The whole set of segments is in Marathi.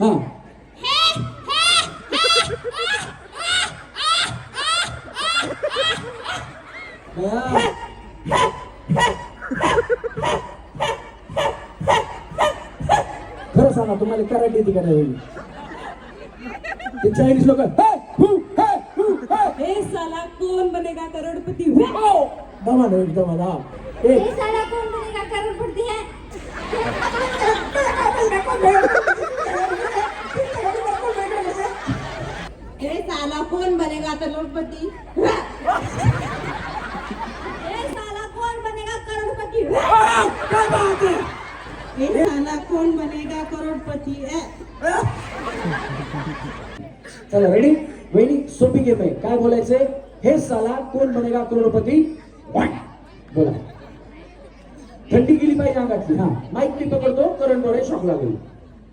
हा. खरं सांगा तुम्हाला कराटे येते का नाही ते चायनीज लोक हे साला कौन बनेगा करोड़पति दमा ना एक दमा हा एक साला कौन बनेगा करोड़पति है हे करोड़पति? साला कौन बनेगा करोड़पति? काय बात आहे हे साला कौन बनेगा करोड़पति? चला रेडी वहिनी सोपी गेम आहे. काय बोलायचंय? हे साला कोण बनेगा करोडपती. बोला. थंडी गेली पाहिजे अंगातली. हा. माईक मी पकडतो करंट डोळे शॉक लागेल.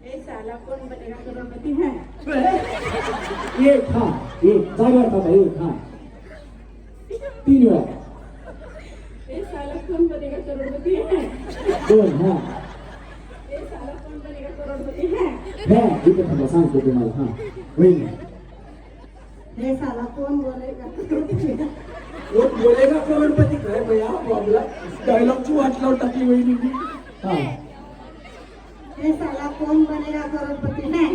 साला कौन बनेगा करोड़पति है. एक हा एक जागेवर थांबा एक हा तीन वेळा. हे साला कौन बनेगा करोड़पति है. दोन हा. हे साला कौन बनेगा करोड़पति है. ह्या इथे थांबा सांगतो तुम्हाला हा. वहिनी हे साला कौन बनेगा करोड़पति है. वो बोलेगा? करोडपती काय भैया? बाबला डायलॉगची वाट लावून टाकली वहिनी हा. हे साला कौन बनेगा करोड़पति? है?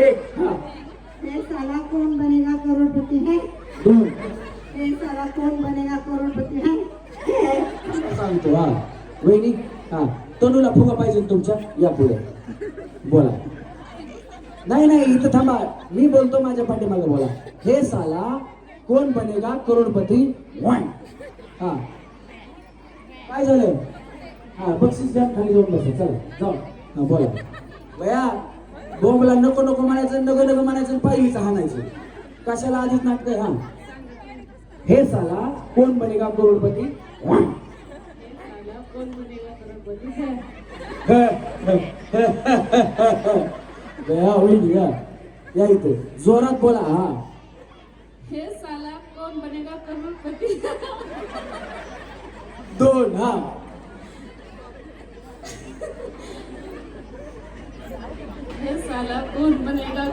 एक हा? साला कौन बनेगा करोड़पति? है? दोन साला कौन बनेगा करोड़पति? है? सांगतो हा. वहिनी हा. तनूला फुगा पाहिजे तुमच्या? या पुढे. बोला. नाही नाही इथं थांबा. मी बोलतो माझ्या पाठीमागे बोला. हे साला कोण बनेगा करोडपती? वन. हा. काय झालं? हा बक्षीस द्या खाली जाऊन बसा चला जाऊ. हा बोला. बया बोंबला नको नको म्हणायचं नको नको म्हणायचं पाहिलीचं हाणायचं. कशाला आधीच नाटकं हा? हे साला कोण बनेगा करोडपती? है. गया होईल या या इथे. जोरात बोला हा. हे साला कौन बनेगा करोड़पति? दोन हा. साला बनेगा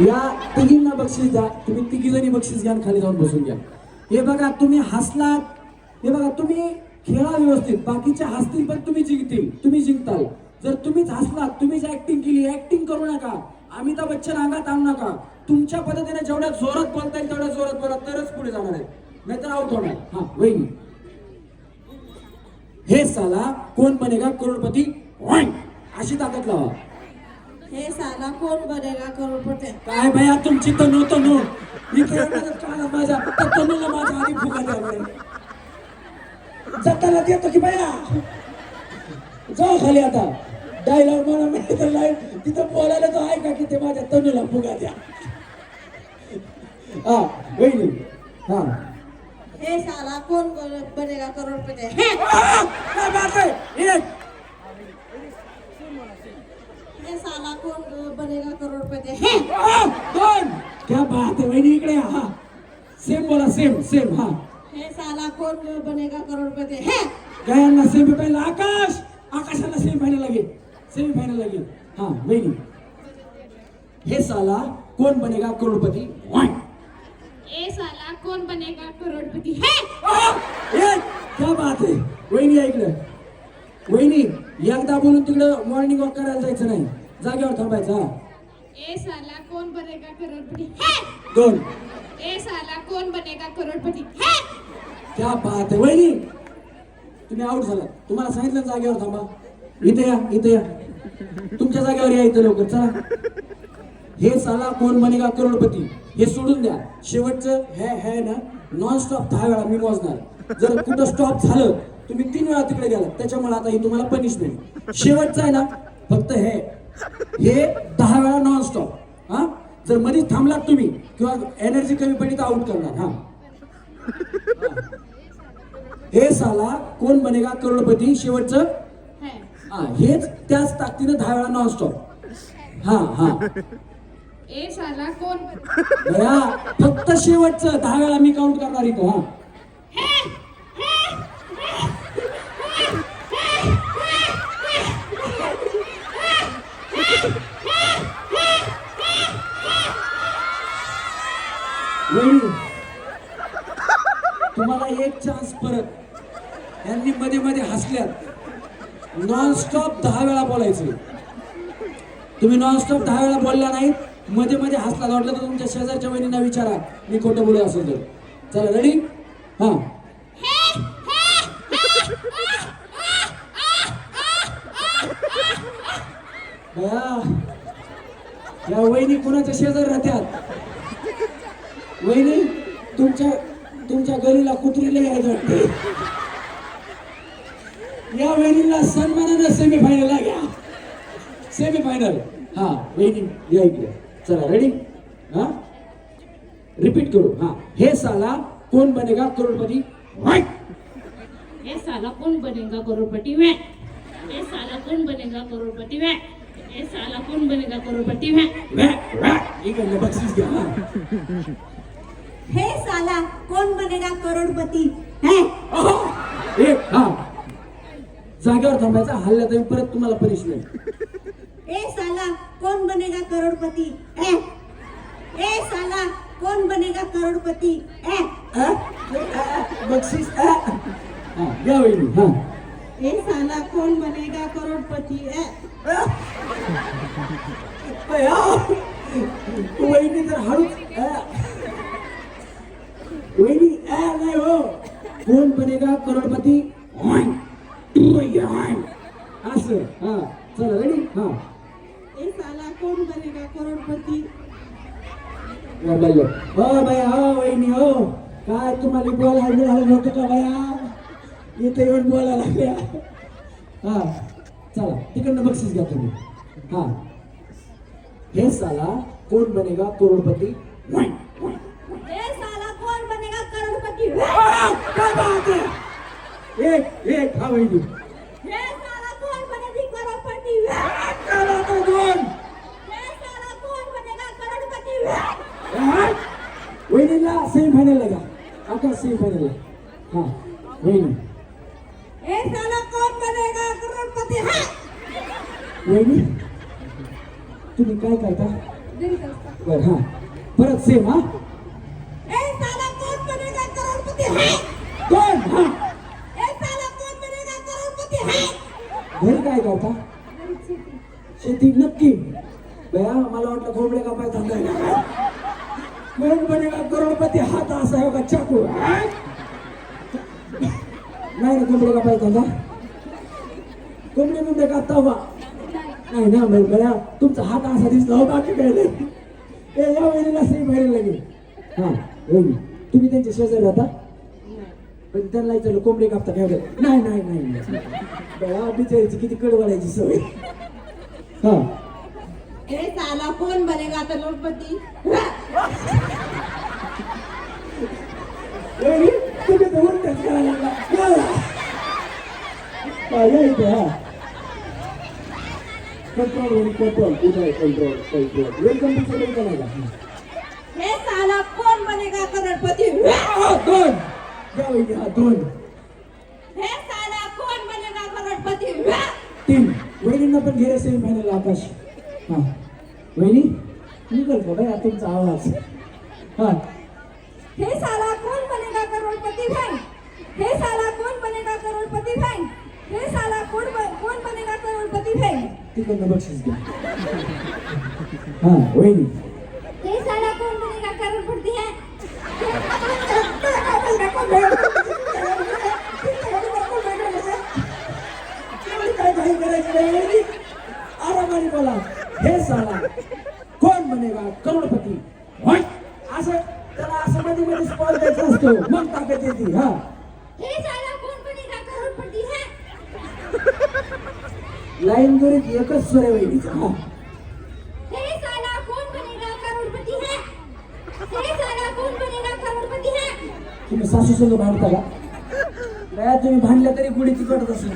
या तिघींना बक्षीस द्या. तुम्ही तिघी जणी बक्षीस घ्या खाली जाऊन बसून घ्या. हे बघा तुम्ही हसलात. हे बघा तुम्ही खेळा व्यवस्थित. बाकीचे हसतील पण तुम्ही जिंकतील. तुम्ही जिंकताल. जर तुम्हीच हसलात तुम्हीच ऍक्टिंग केली ऍक्टिंग करू नका. अमिताभ बच्चन अंगात आणू नका. तुमच्या पद्धतीने जेवढ्या जोरात बोलता येईल तेवढ्या जोरात बोला. तरच पुढे जाणार आहे. नाहीतर आउट होणार. हा वहिनी. हे साला कोण बनेगा करोडपती? अशी ताकद लावा. हे साला कौन बनेगा करोड़पति? काय भया तुमची तनू तनू. माझ्या त्या तनूला माझ्या आधी फुगा. जताला देतो की भया? जाऊ खाली आता. डायलॉग मला माहिती तर लाईन तिथं बोलायला तो ऐका की ते माझ्या तनूला फुगा द्या? हा वहिनी. हा. हे साला कौन बनेगा करोड़पति? है आ, काय बात आहे एक हे साला कौन बनेगा करोड़पति है दोन क्या बात आहे वहिनी इकडे हा. सेम बोला सेम सेम हा. हे साला कौन बनेगा करोड़पति है. गायांना सेमी फायनल आकाश. आकाशाला सेमी फायनल लागेल. सेमी फायनल लागेल. हा वहिनी. हे साला कोण बनेगा करोडपती? वन. ये साला कौन बनेगा करोड़पति? है. एक क्या बात आहे वहिनी ऐकलं वहिनी एकदा बोलून तिकडं मॉर्निंग वॉक करायला जायचं नाही. जागेवर थांबायचं ये साला कौन बनेगा करोड़पति? है! दोन. ये साला कौन बनेगा करोड़पति? है! क्या बात आहे वहिनी तुम्ही आउट झाला तुम्हाला सांगितलं ना जागेवर थांबा. इथे या इथे या. तुमच्या जागेवर या इथे लवकर चला. हे साला कोण बनेगा करोडपती? हे सोडून द्या. शेवटचं हे हे ना नॉन स्टॉप दहा वेळा मी मोजणार. जर कुठं स्टॉप झालं तुम्ही तीन वेळा तिकडे गेला त्याच्यामुळे आता ही तुम्हाला पनिशमेंट शेवटचं आहे ना फक्त हे. हे दहा वेळा नॉन स्टॉप हा? जर मध्येच थांबलात तुम्ही किंवा एनर्जी कमी पडली तर आउट करणार हा? हे साला कोण बनेगा करोडपती शेवटचं? है हेच त्याच ताकदीनं दहा वेळा नॉन स्टॉप हा हा. ये साला बया फक्त शेवटचं दहा वेळा मी काउंट करणार इथं हा. तुम्हाला एक चान्स परत. यांनी मध्ये मध्ये हसल्यात. नॉनस्टॉप दहा वेळा बोलायचं. तुम्ही नॉनस्टॉप दहा वेळा बोलला नाही मध्ये मध्ये हसला. वाटलं तर तुमच्या शेजारच्या वहिनींना विचारा मी खोटं बोलू असेल तर. चला रेडी हा बया या. वहिनी कुणाच्या शेजारी राहत्यात? वहिनी तुमच्या तुमच्या गलीला कुत्रीला यायचं वाटते या वहिनीला सन्मानानं सेमीफायनलला घ्या. सेमीफायनल हा वहिनी या इकडे. चला रेडी हा? रिपीट करू. हा. हे साला कोण बनेगा करोडपती? Right. हे साला कोण बनेगा करोडपती? वे हे साला कोण बनेगा करोडपती? वे साला कौन बनेगा करोड़पति हा. हे साला कोण बनेगा करोडपती है अहो. हा जागेवर थांबायचा हल्ला तर परत तुम्हाला पनिशमेंट ए साला कौन बनेगा करोड़पति ए ए साला कौन बनेगा करोड़पति ए बक्षीस अ. हा या वहिनी हा ए साला कौन बनेगा करोड़पति. वहिनी तर हळूच. वहिनी नाही हो। कोण बनेगा करोडपती. असं हा चला रेडी हा। ए साला कौन बनेगा करोड़पति? हो बाया हो वहिनी हो काय तुम्हाला बोलायला मिळालं नव्हतं का बाया इथे येऊन बोलायला लागल्या. हा चला तिकडनं बक्षीस घ्या तुम्ही. हा. हे साला कोण बनेगा करोडपती? एक एक हा वहिनी. ए साला कौन बनेगी करोड़पति? आ, काय बात आहे, दोन ए साला कौन बनेगा करोड़पति? हा? वहिनीला सेमीफायनल घ्या. आकाश सेमीफायनल हा वहिनी ए साला कौन बनेगा करोड़पति है वहिनी तुम्ही काय करता? बर हा. परत सेम हा? ए साला कौन बनेगा करोड़पति दोन ए साला कौन बनेगा करोड़पति घरी काय करता? शेती. नक्की. बया मला वाटलं कोंबड्या कापाय धंदा आहे. का काय? कोण बनेगा करोडपती? हात असा आहे का चाकू? नाही ना कोंबड्या कापाय धंदा. कोंबडे बिंबडे कापता बा नाही ना बाई बया तुमचा हात असा दिसला हो बाकी काय नाही. ए या वहिनीला श्री बाहेर लागेल हा वहिनी तुम्ही त्यांच्या शेजारी राहता? पण त्यांना विचारलं कोंबडी कापता काय होतं? नाही नाही नाही. बया बिचारीची किती कडवाडायची सवय. हा. साला कौन बनेगा करोड़पति वहिनी तुम्ही तर उलटच करायला लागला. हा, इथे हा control control Uday control control welcome to सगळे का ए साला कौन बनेगा करोड़पति? दोन! या वहिनी हा दोन. ए साला कौन बनेगा करोड़पति? तीन. वहिनींना पण घेरे सेमीफायनल आकाश. हा. वहिनी निघल का बाया तुमचा आवाज. हा. हे साला कौन बनेगा करोड़पति भाई हे साला कौन बनेगा करोड़पति भाई हे साला कौन ब- कौन बनेगा करोड़पति भाई तिकडनं बक्षीस घ्या हा वहिनी हे साला कौन बनेगा करोड़पति है काय काही करायचं नाही वहिनी आरामाने बोला हे साला कोण बनेगा करोडपती होय असं त्याला असं मध्ये मध्ये स्पॉल द्यायचा असतो मग ताकद येते हा हे साला कौन बनेगा करोड़पति है लाईन गरीब एकच स्वर आहे वहिनीचा हा हे साला कौन बनेगा करोड़पति है हे साला कौन बनेगा करोड़पति है? तुम्ही सासू संग भांडता का? नाही तुम्ही भांडल्या तरी गुढी असेल.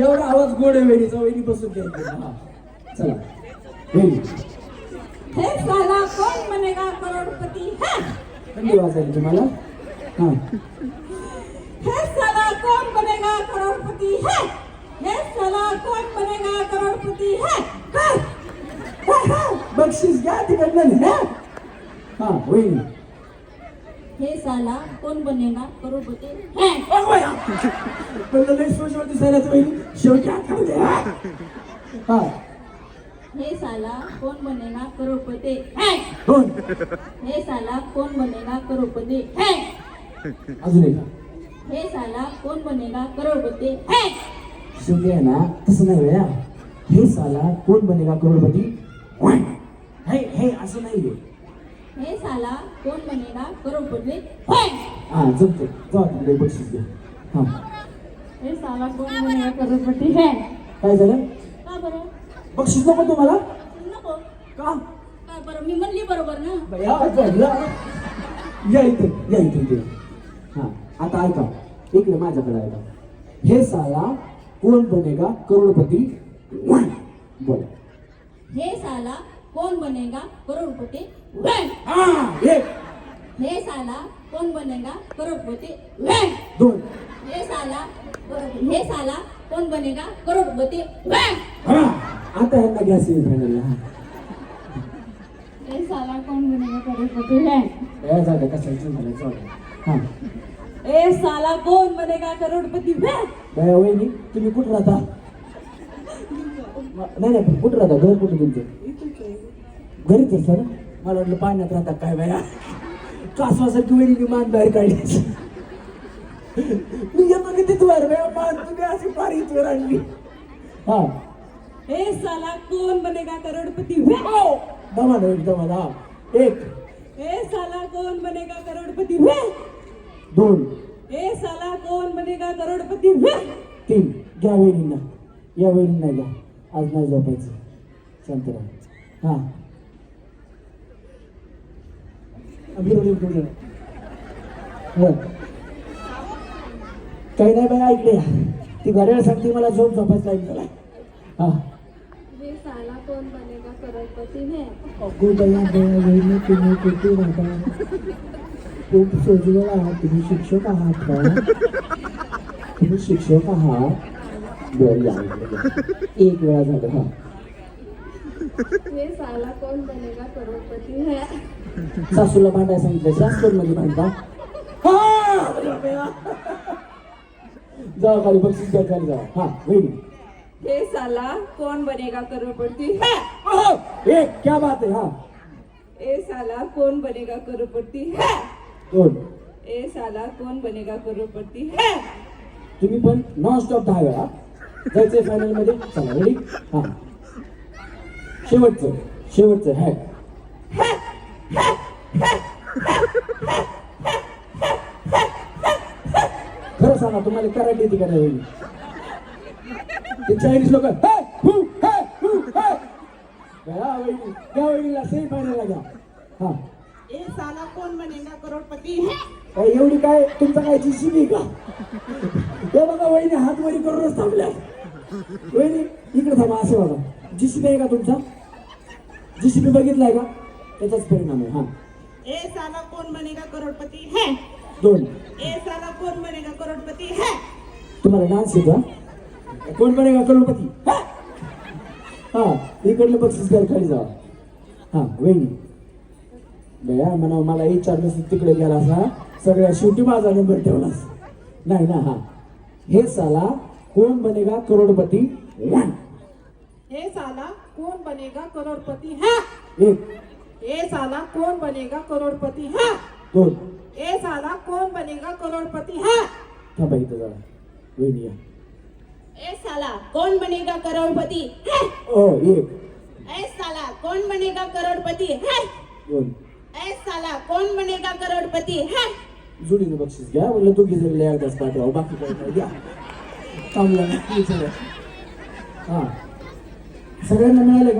एवढा आवाज गोड आहे वहिनीचा. वहिनी बसून घ्यायची हा. चला. हे साला कौन बनेगा करोड़पति है? थंडी वाजायला तुम्हाला? हा. हे साला कौन बनेगा करोड़पति है? हे साला बनेगा करोड़पति है बक्षीस घ्या तिकडनं न्या. हा वहिनी हे साला कोण बनेगा? करोडपती? है. पहिलं लई सोशल दिसायलाच वहिनी शेवटी हात खाऊ दे हा. हा हे साला कोण बनेगा? करोडपती? है! दोन हे साला कोण बनेगा? करोडपती? है! अजून एक हे साला कोण बनेगा? करोडपती? है! शेवटी आहे ना तसं नाही हे साला कोण बनेगा? करोडपती? हे असं नाहीये. हे साला कोण बनेगा? करोडपती है हा जमतो जाऊ तिकडे बक्षीस घ्या हा हे साला कोण बनेगा? करोडपती. है! काय झालं? का बरं? बक्षीस नको तुम्हाला. नको. का? काय बरं? मी म्हणली बरोबर ना. बया झालं. या इथे या इथे इथे. हा आता ऐका. इकडे माझ्याकडे ऐका. हे साला कोण बनेगा? करोडपती. बोला. हे साला कोण बनेगा करोडपती? है हा. हे साला कोण बनेगा करोडपती? है दोन. हे साला हे साला कोण बनेगा करोडपती? आता ह्यांना घ्या सेमीफायनलला हा. साला कोण बनेगा करोडपती? है जाऊ झालं जाऊ हा. ए साला कोण बनेगा करोडपती? तुम्ही कुठं राहता? नाही नाही कुठं राहता? घर कुठं तुमचं? घरीच असतं ना? मला वाटलं पाण्यात राहता काय बाया? कासवासारखी वहिनी मान बाहेर काढली मी येतो किती वर बाया मान तुम्ही अशी फार इथवर आणली हा. हे साला कोण बनेगा करोडपती दमान एक दमान हा एक. हे साला कोण बनेगा करोडपती दोन. हे साला कोण बनेगा करोडपती तीन. घ्या वहिनींना. या वहिनींना घ्या आज नाही झोपायचं. शांत हा. काही नाही बाय ऐकले ती घड्याळ सांगते मला झोप झोपायचं टाईम झाला हा. तुम्ही कुठे राहता? खूप सोजवळ आहात. तुम्ही शिक्षक आहात का? तुम्ही शिक्षक आहात? बरं या या. एक वेळा झालं हा. हे साला कोण बनेगा करोडपती है? सासूला भांडायला सांगितलं शास्त्रमध्ये भांडता जावा खाली बक्षीस घ्या खाली जावा हा वहिनी. हे साला कोण बनेगा करोडपती है? क्या बात आहे हा. ए साला कौन बनेगा करोड़पति है? दोन ए साला कौन बनेगा करोड़पति है? तुम्ही पण नॉन स्टॉप दहा वेळा जायचंय फायनलमध्ये? चला रेडी हा. शेवटचं शेवटचं हॅक खरं सांगा तुम्हाला कराटे येते का नाही? ते चायनीज लोक त्या वहिनीला सेमी फायनलला घ्या हा. साला बनेगा करोड़पति. एवढी काय तुमचा काय जीसीबी का? हे बघा वहिनी हात वरी करूनच थांबल्या. वहिनी इकडे थांबा असे बघा. जीसीबी आहे का तुमचा? जीसीबी बघितलाय का? त्याचाच परिणाम आहे हा. ये साला कौन बनेगा करोड़पति? है. दोन. ये साला कौन बनेगा करोड़पति? है. तुम्हाला डान्स येतो? कोण बनेगा करोडपती? हा. इकडलं बक्षीस घ्या खाली जावा हा वहिनी. बया म्हणा मला विचारलं तिकडे गेला असा सगळ्या शेवटी माझा नंबर ठेवलास. नाही ना हा. हे साला कोण बनेगा करोडपती? वन ये साला कौन बनेगा करोड़पति? है. एक. ये साला कौन बनेगा करोड़पति? है. दोन. ये साला कौन बनेगा करोड़पति? है. थांबा इथं जरा. वहिनी या ए साला कौन बनेगा करोड़पति? है. ओ एक. ए साला कौन बनेगा करोड़पति? है. दोन. ए साला कौन बनेगा करोड़पति? है. जोडीनं बक्षीस घ्या म्हणलं दोघी जण एकदाच पाठवा बाकी काही नाही द्या चांगलं हा सगळ्यांना मिळाले का